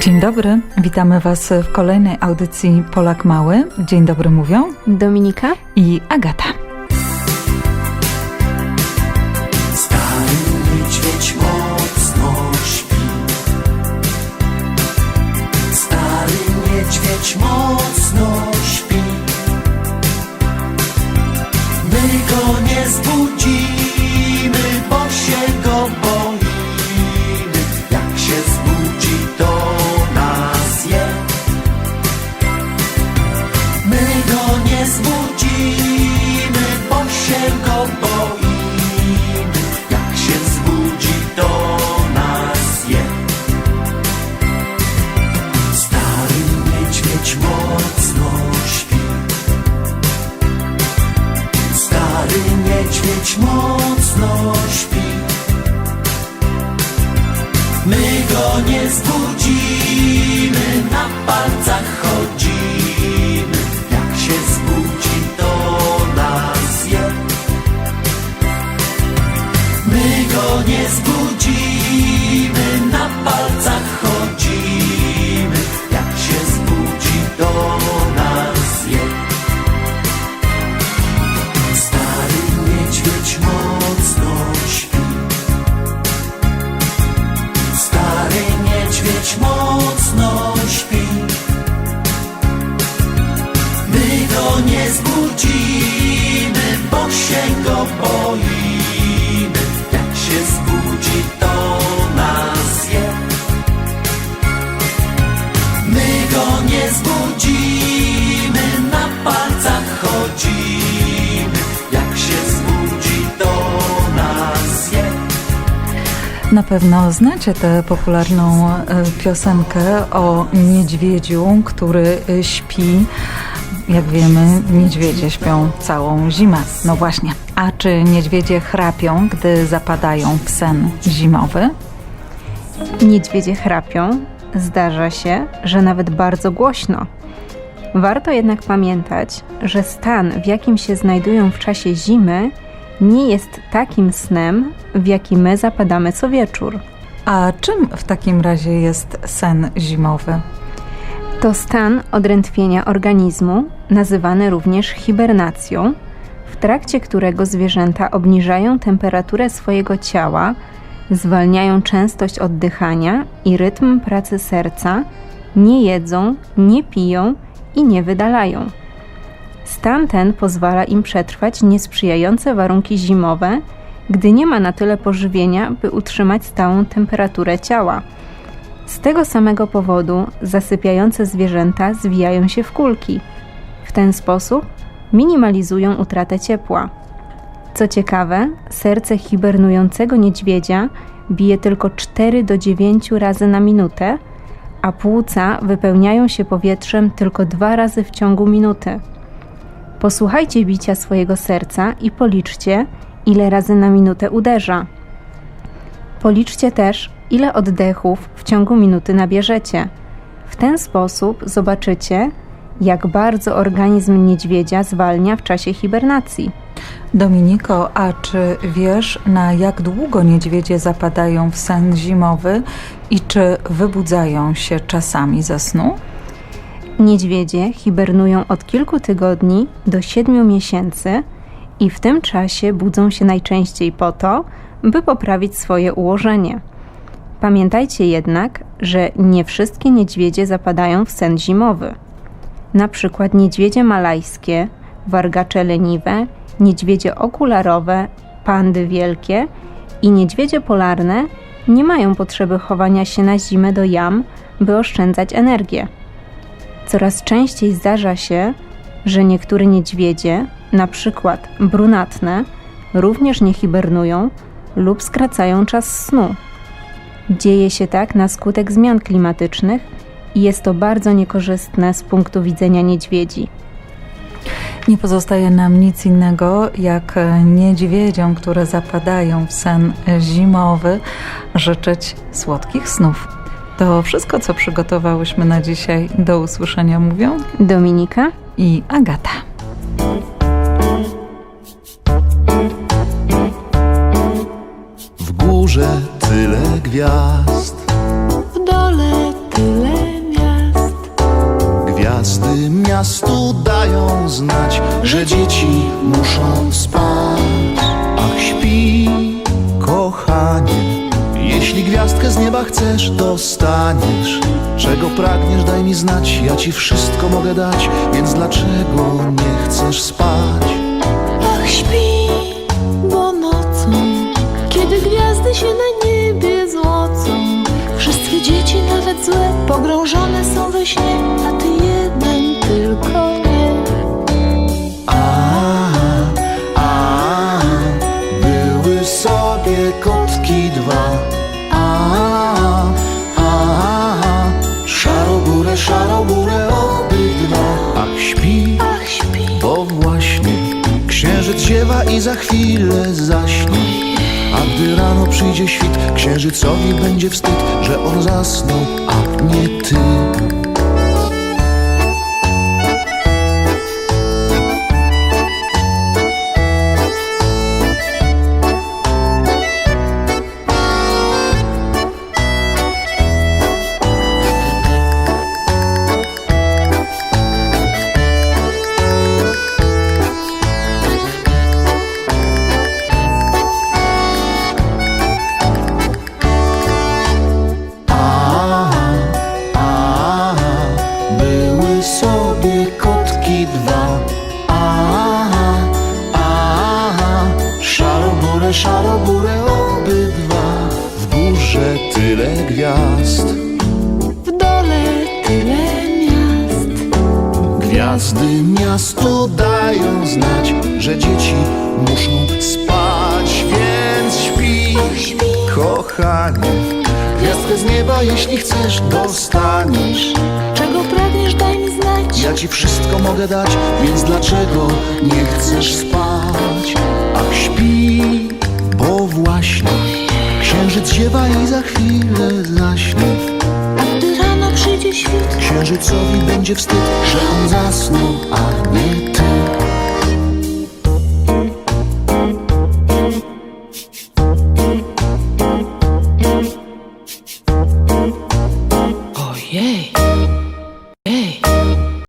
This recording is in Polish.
Dzień dobry, witamy Was w kolejnej audycji Polak Mały. Dzień dobry mówią Dominika? i Agata. Stary niedźwiedź mocno śpi. Stary niedźwiedź mocno mocno śpi. My go nie zbudzimy, na palcach chodzimy. Jak się zbudzi, to nas je. My go nie zbudzimy, boimy. Jak się zbudzi, to nas je. My go nie zbudzimy, na palcach chodzimy. Jak się zbudzi, to nas je. Na pewno znacie tę popularną e, piosenkę o niedźwiedziu, który e, śpi. Jak wiemy, niedźwiedzie śpią całą zimę. No właśnie. A czy niedźwiedzie chrapią, gdy zapadają w sen zimowy? Niedźwiedzie chrapią. Zdarza się, że nawet bardzo głośno. Warto jednak pamiętać, że stan, w jakim się znajdują w czasie zimy, nie jest takim snem, w jaki my zapadamy co wieczór. A czym w takim razie jest sen zimowy? To stan odrętwienia organizmu, nazywany również hibernacją, w trakcie którego zwierzęta obniżają temperaturę swojego ciała, zwalniają częstość oddychania i rytm pracy serca, nie jedzą, nie piją i nie wydalają. Stan ten pozwala im przetrwać niesprzyjające warunki zimowe, gdy nie ma na tyle pożywienia, by utrzymać stałą temperaturę ciała. Z tego samego powodu zasypiające zwierzęta zwijają się w kulki. W ten sposób minimalizują utratę ciepła. Co ciekawe, serce hibernującego niedźwiedzia bije tylko 4 do 9 razy na minutę, a płuca wypełniają się powietrzem tylko dwa razy w ciągu minuty. Posłuchajcie bicia swojego serca i policzcie, ile razy na minutę uderza. Policzcie też, ile oddechów w ciągu minuty nabierzecie. W ten sposób zobaczycie, jak bardzo organizm niedźwiedzia zwalnia w czasie hibernacji. Dominiko, a czy wiesz, na jak długo niedźwiedzie zapadają w sen zimowy i czy wybudzają się czasami ze snu? Niedźwiedzie hibernują od kilku tygodni do siedmiu miesięcy i w tym czasie budzą się najczęściej po to, by poprawić swoje ułożenie. Pamiętajcie jednak, że nie wszystkie niedźwiedzie zapadają w sen zimowy. Na przykład niedźwiedzie malajskie, wargacze leniwe, niedźwiedzie okularowe, pandy wielkie i niedźwiedzie polarne nie mają potrzeby chowania się na zimę do jam, by oszczędzać energię. Coraz częściej zdarza się, że niektóre niedźwiedzie, na przykład brunatne, również nie hibernują lub skracają czas snu. Dzieje się tak na skutek zmian klimatycznych i jest to bardzo niekorzystne z punktu widzenia niedźwiedzi. Nie pozostaje nam nic innego, jak niedźwiedziom, które zapadają w sen zimowy, życzyć słodkich snów. To wszystko, co przygotowałyśmy na dzisiaj. Do usłyszenia mówią Dominika i Agata. W górze tyle gwiazd. W dole tyle miast. Gwiazdy miastu dają znać Że dzieci muszą spać. Ach śpi, kochanie Jeśli gwiazdkę z nieba chcesz, dostaniesz. Czego pragniesz, daj mi znać Ja ci wszystko mogę dać Więc dlaczego nie chcesz spać? Ach śpi, bo nocą Kiedy gwiazdy się naj nawet złe, pogrążone są we śnie, a ty jeden tylko nie. A, a, były sobie kotki dwa. A, a, szarogórę, szarogórę obydwa. Ach, śpi, Ach, śpi, bo właśnie księżyc ziewa i za chwilę zaśnie. A gdy rano przyjdzie świt, księżycowi będzie wstyd, że on zasnął, a nie ty. Szarogórę obydwa. W górze tyle gwiazd, w dole tyle miast. gwiazdy miastu dają znać, że dzieci muszą spać, więc śpi, kochanie. Gwiazdkę z nieba, jeśli chcesz, dostaniesz. czego pragniesz, daj mi znać. Ja ci wszystko mogę dać, więc dlaczego nie chcesz spać? Ach, śpi, właśnie księżyc ziewa i za chwilę zaśnie. A gdy rano przyjdzie świt, Księżycowi będzie wstyd, że on zasnął.